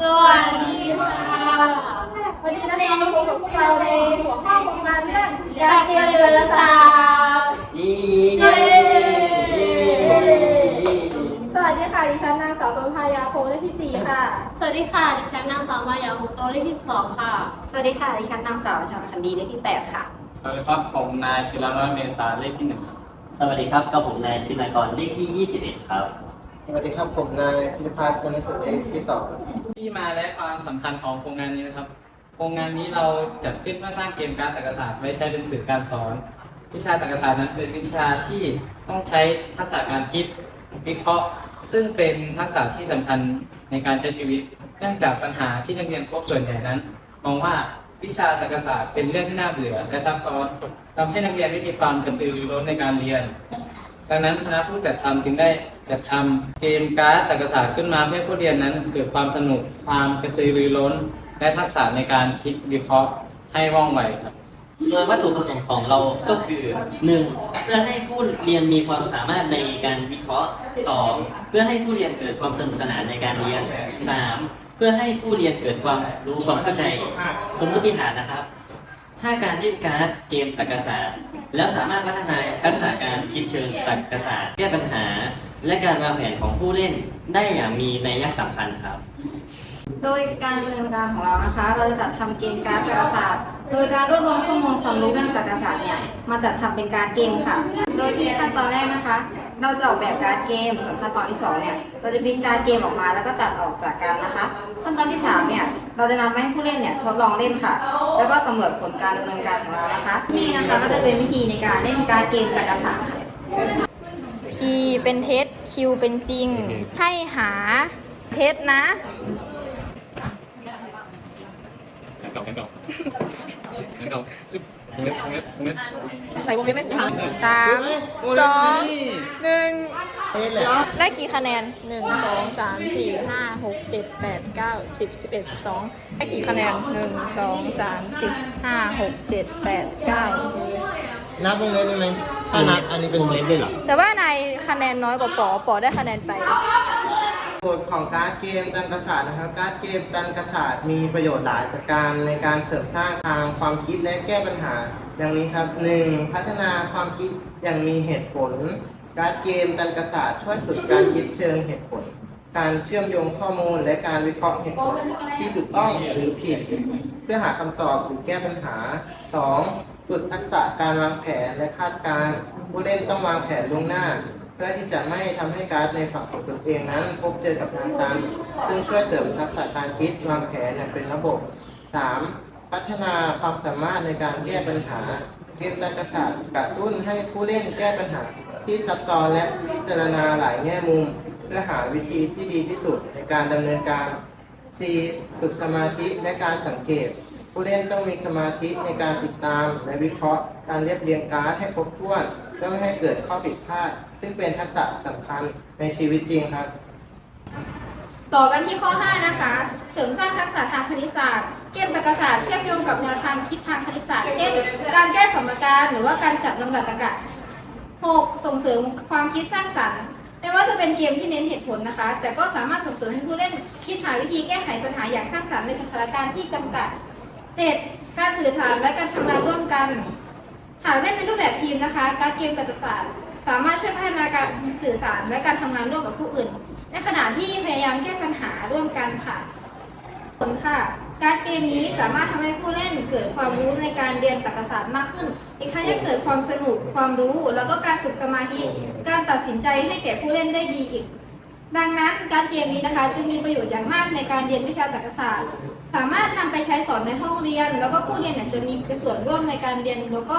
สวัสดีค่ะวันนี้นะคะมาพบกับพวกเราในหัวข้อโครงการเรื่องการเรียนรู้ศาสตร์เย้เย้สวัสดีค่ะดิฉันนางสาวกมพายาโคงเลขที่ 4 ค่ะ สวัสดีค่ะ ดิฉันนางสาวมายาหุโตเลขที่สองค่ะ สวัสดีค่ะ ดิฉันนางสาวธนคันดีเลขที่ 8 ค่ะ สวัสดีครับผมนายจิรวัฒน์เมษาเลขที่หนึ่งครับสวัสดีครับกับผมนายธินากรเลขที่ 21 ครับ สวัสดีครับผมนายพิพิพัฒน์มณีสุดเอที่สองที่มาและความสำคัญของโครงงานนี้นะครับ โครงงานนี้เราจัดขึ้นเพื่อสร้างเกมการ์ดตรรกศาสตร์ไว้ใช้เป็นสื่อการสอน วิชาตรรกศาสตร์นั้นเป็นวิชาที่ต้องใช้ทักษะการคิดวิเคราะห์ ซึ่งเป็นทักษะที่สำคัญในการใช้ชีวิต เนื่องจากปัญหาที่นักเรียนพบส่วนใหญ่นั้น มองว่าวิชาตรรกศาสตร์เป็นเรื่องที่น่าเบื่อและซับซ้อนทำให้นักเรียนไม่มีความกระตือรือร้นในการเรียน ดังนั้นคณะผู้จัดทำจึงได้ จัดทำเกมการ์ดตรรกศาสตร์ขึ้นมาเพื่อผู้เรียนนั้นเกิดความสนุกความกระตือรือร้น และทักษะในการคิดวิเคราะห์ให้ว่องไวครับโดยวัตถุประสงค์ของเราก็คือ 1. เพื่อให้ผู้เรียนมีความสามารถในการวิเคราะห์ 2. เพื่อให้ผู้เรียนเกิดความสนุกสนานในการเรียน 3. เพื่อให้ผู้เรียนเกิดความรู้ความเข้าใจ สมมติฐานนะครับ ถ้าการเล่นการ์ดเกมตรรกศาสตร์ แล้วสามารถพัฒนาทักษะการคิดเชิงตรรกศาสตร์แก้ปัญหา และการวางแผนของผู้เล่นได้อย่างมีนัยสำคัญครับ โดยการดำเนินการของเรานะคะ เราจะจัดทำเกมการ์ดตรรกศาสตร์โดยการรวบรวมข้อมูลความรู้เรื่องตรรกศาสตร์เนี่ยมาจัดทำเป็นการ์ดเกมค่ะ โดยที่ขั้นตอนแรกนะคะ เราจะออกแบบการ์ดเกม ส่วนขั้นตอนที่สองเนี่ยเราจะพิมพ์การ์ดเกมออกมาแล้วก็ตัดออกจากกันนะคะ ขั้นตอนที่สามเนี่ยเราจะนำไปให้ผู้เล่นเนี่ยทดลองเล่นค่ะ แล้วก็สำรวจผลการดำเนินการของเรานะคะ นี่นะคะก็จะเป็นวิธีในการเล่นการ์ดเกมตรรกศาสตร์ค่ะ E เป็นเท็จ Q เป็นจริง ให้หาเท็จนะ เก่าเก่าเก่าจุ๊บเล็บเล็บเล็บใส่วงเล็บไม่ถูกสามสองหนึ่งได้กี่คะแนนหนึ่งสองสามสี่ห้าหกเจ็ดแปดเก้าสิบสิบเอ็ดสิบสองได้กี่คะแนนหนึ่งสองสามสี่ห้าหกเจ็ดแปดเก้า นับวงเล็บได้ไหมถ้านับอันนี้เป็นวงเล็บด้วยเหรอแต่ว่านายคะแนนน้อยกว่าปอปอได้คะแนนไป กฎของการ์ดเกมตันกษัตริย์นะครับ การ์ดเกมตันกษัตริย์มีประโยชน์หลายประการในการเสริมสร้างทางความคิดและแก้ปัญหาอย่างนี้ครับ 1. พัฒนาความคิดอย่างมีเหตุผล การ์ดเกมตันกษัตริย์ช่วยฝึกการคิดเชิงเหตุผล การเชื่อมโยงข้อมูลและการวิเคราะห์เหตุผลที่ถูกต้องหรือผิด เพื่อหาคำตอบหรือแก้ปัญหา 2. ฝึกทักษะการวางแผนและคาดการณ์ผู้เล่นต้องวางแผนล่วงหน้า เพื่อที่จะไม่ทำให้การ์ดในฝั่งของตนเองนั้น พบเจอกับทางตัน ซึ่งช่วยเสริมทักษะการคิดวางแผนอย่างเป็นระบบ 3. พัฒนาความสามารถในการแก้ปัญหาเกมตรรกศาสตร์กระตุ้นให้ผู้เล่นแก้ปัญหาที่ซับซ้อนและพิจารณาหลายแง่มุม เพื่อหาวิธีที่ดีที่สุดในการดำเนินการ 4. ฝึกสมาธิและการสังเกต ผู้เล่นต้องมีสมาธิในการติดตามและวิเคราะห์ การเรียบเรียงการ์ดให้ครบถ้วนเพื่อไม่ให้เกิดข้อผิดพลาด ซึ่งเป็นทักษะสำคัญในชีวิตจริงครับ ต่อกันที่ข้อ 5 นะคะ เสริมสร้างทักษะทางคณิตศาสตร์ เกมตรรกศาสตร์เชื่อมโยงกับแนวทางคิดทางคณิตศาสตร์ เช่น การแก้สมการหรือว่าการจัดลำดับตรรกะ 6. ส่งเสริมความคิดสร้างสรรค์ไม่ว่าจะเป็นเกมที่เน้นเหตุผลนะคะ แต่ก็สามารถส่งเสริมให้ผู้เล่นคิดหาวิธีแก้ไขปัญหาอย่างสร้างสรรค์ในสถานการณ์ที่จำกัด 7. การสื่อสารและการทำงานร่วมกัน หากเล่นในรูปแบบทีมนะคะ การเกมกัตศาสตร์สามารถช่วยพัฒนาการสื่อสารและการทำงานร่วมกับผู้อื่น ในขณะที่พยายามแก้ปัญหาร่วมกันค่ะผลค่ะ การเกมนี้สามารถทำให้ผู้เล่นเกิดความรู้ในการเรียนตรรกศาสตร์มากขึ้น อีกทั้งยังเกิดความสนุกความรู้ แล้วก็การฝึกสมาธิการตัดสินใจให้แก่ผู้เล่นได้ดีอีก ดังนั้นการเกมนี้นะคะ จึงมีประโยชน์อย่างมากในการเรียนวิชาจักรศาสตร์ สามารถนำไปใช้สอนในห้องเรียน แล้วก็ผู้เรียนเนี่ยจะมีส่วนร่วมในการเรียน แล้วก็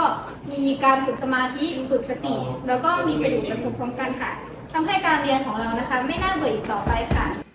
มีการฝึกสมาธิฝึกสติ แล้วก็มีประโยชน์ไปพร้อมๆกันค่ะทำให้การเรียนของเรานะคะ ไม่น่าเบื่ออีกต่อไปค่ะ